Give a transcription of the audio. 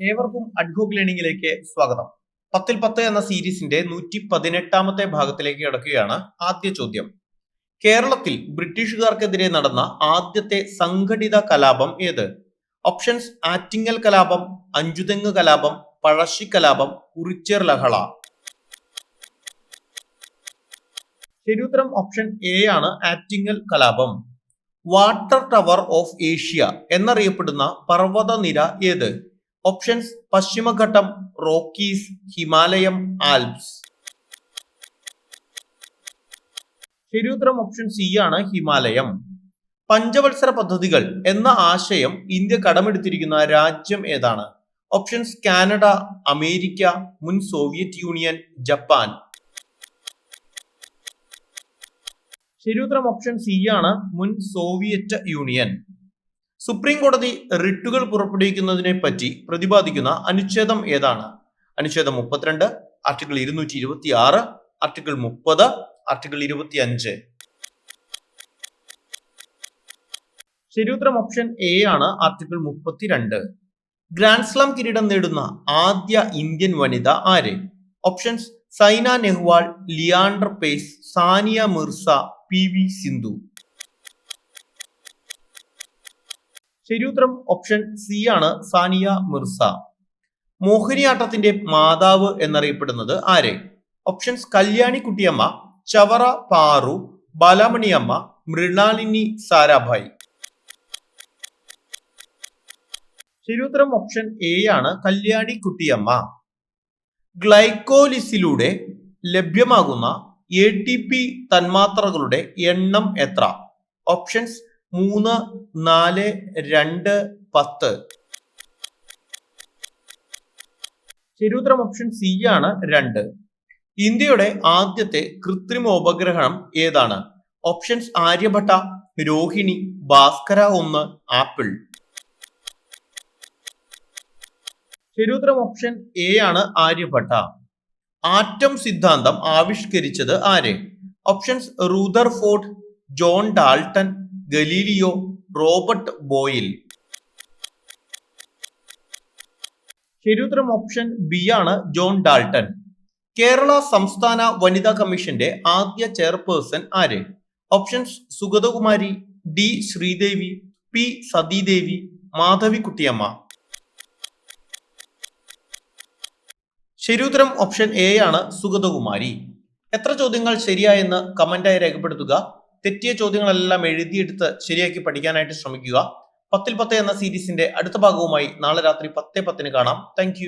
ഏവർക്കും അഡ്ഹോക്ക് ലേണിംഗിലേക്ക് സ്വാഗതം. പത്തിൽ പത്ത് എന്ന സീരീസിന്റെ നൂറ്റി പതിനെട്ടാമത്തെ ഭാഗത്തിലേക്ക് കിടക്കുകയാണ് ആദ്യ ചോദ്യം. കേരളത്തിൽ ബ്രിട്ടീഷുകാർക്കെതിരെ നടന്ന ആദ്യത്തെ സംഘടിത കലാപം ഏത്? ഓപ്ഷൻസ് ആറ്റിങ്ങൽ കലാപം അഞ്ചുതെങ്ങ് കലാപം പഴശ്ശി കലാപം കുറിച്യർ ലഹള. ശരിയുത്തരം ഓപ്ഷൻ എ ആണ് ആറ്റിങ്ങൽ കലാപം. വാട്ടർ ടവർ ഓഫ് ഏഷ്യ എന്നറിയപ്പെടുന്ന പർവതനിര ഏത്? ഓപ്ഷൻസ് പശ്ചിമഘട്ടം റോക്കീസ് ഹിമാലയം ആൽപ്സ് ശരിയുത്തരം ഓപ്ഷൻ സി ആണ് ഹിമാലയം. പഞ്ചവത്സര പദ്ധതികൾ എന്ന ആശയം ഇന്ത്യ കടമെടുത്തിരിക്കുന്ന രാജ്യം ഏതാണ്? ഓപ്ഷൻസ് കാനഡ അമേരിക്ക മുൻ സോവിയറ്റ് യൂണിയൻ ജപ്പാൻ. ശരിയുത്തരം ഓപ്ഷൻ സി ആണ് മുൻ സോവിയറ്റ് യൂണിയൻ. സുപ്രീം കോടതി റിട്ടുകൾ പുറപ്പെടുവിക്കുന്നതിനെ പറ്റി പ്രതിപാദിക്കുന്ന അനുച്ഛേദം ഏതാണ്? അനുച്ഛേദം മുപ്പത്തിരണ്ട് ആർട്ടിക്കിൾ ഇരുന്നൂറ്റി ഇരുപത്തി ആറ് ആർട്ടിക്കിൾ മുപ്പത് ആർട്ടിക്കിൾ ഇരുപത്തി അഞ്ച് ശരിയുത്തരം ഓപ്ഷൻ എ ആണ് ആർട്ടിക്കിൾ മുപ്പത്തിരണ്ട്. ഗ്രാൻഡ് സ്ലാം കിരീടം നേടുന്ന ആദ്യ ഇന്ത്യൻ വനിത ആര്? Options Saina Nehwal Leander Paes Sania Mirza P V Sindhu. ശരിയുത്തരം ഓപ്ഷൻ സി ആണ് സാനിയ മിർസ. മോഹിനിയാട്ടത്തിന്റെ മാതാവ് എന്നറിയപ്പെടുന്നത് ആരെ? ഓപ്ഷൻസ് കല്യാണി കുട്ടിയമ്മ ചവറ പാറു ബാലാമണിയമ്മ മൃണാലിനി സാരാഭായി. ശരിയുത്തരം ഓപ്ഷൻ എ ആണ് കല്യാണി കുട്ടിയമ്മ. ഗ്ലൈക്കോലിസിലൂടെ ലഭ്യമാകുന്ന എ ടി പി തന്മാത്രകളുടെ എണ്ണം എത്ര? ഓപ്ഷൻസ് മൂന്ന് നാല് രണ്ട് പത്ത്. ശരിയുത്തരം ഓപ്ഷൻ സി ആണ് രണ്ട്. ഇന്ത്യയുടെ ആദ്യത്തെ കൃത്രിമ ഉപഗ്രഹം ഏതാണ്? ഓപ്ഷൻസ് ആര്യഭട്ട രോഹിണി ഭാസ്കര ഒന്ന് ആപ്പിൾ. ശരിയുത്തരം ഓപ്ഷൻ എ ആണ് ആര്യഭട്ട. ആറ്റം സിദ്ധാന്തം ആവിഷ്കരിച്ചത് ആര്? Options Rutherford John Dalton Galileo Robert Boyle? ശരിയുത്തരം ഓപ്ഷൻ ബി ആണ് ജോൺ ഡാൾട്ടൺ. കേരള സംസ്ഥാന വനിതാ കമ്മീഷന്റെ ആദ്യ ചെയർപേഴ്സൺ ആര്? Options Sugathakumari D Sreedevi P Sathidevi Madhavikuttyamma. ശരിയുത്തരം ഓപ്ഷൻ എ ആണ് സുഗതകുമാരി. എത്ര ചോദ്യങ്ങൾ ശരിയായെന്ന് കമന്റായി രേഖപ്പെടുത്തുക. തെറ്റിയ ചോദ്യങ്ങളെല്ലാം എഴുതിയെടുത്ത് ശരിയാക്കി പഠിക്കാനായിട്ട് ശ്രമിക്കുക. പത്തിൽ പത്ത് എന്ന സീരീസിന്റെ അടുത്ത ഭാഗവുമായി നാളെ രാത്രി പത്തേ പത്തിന് കാണാം. താങ്ക്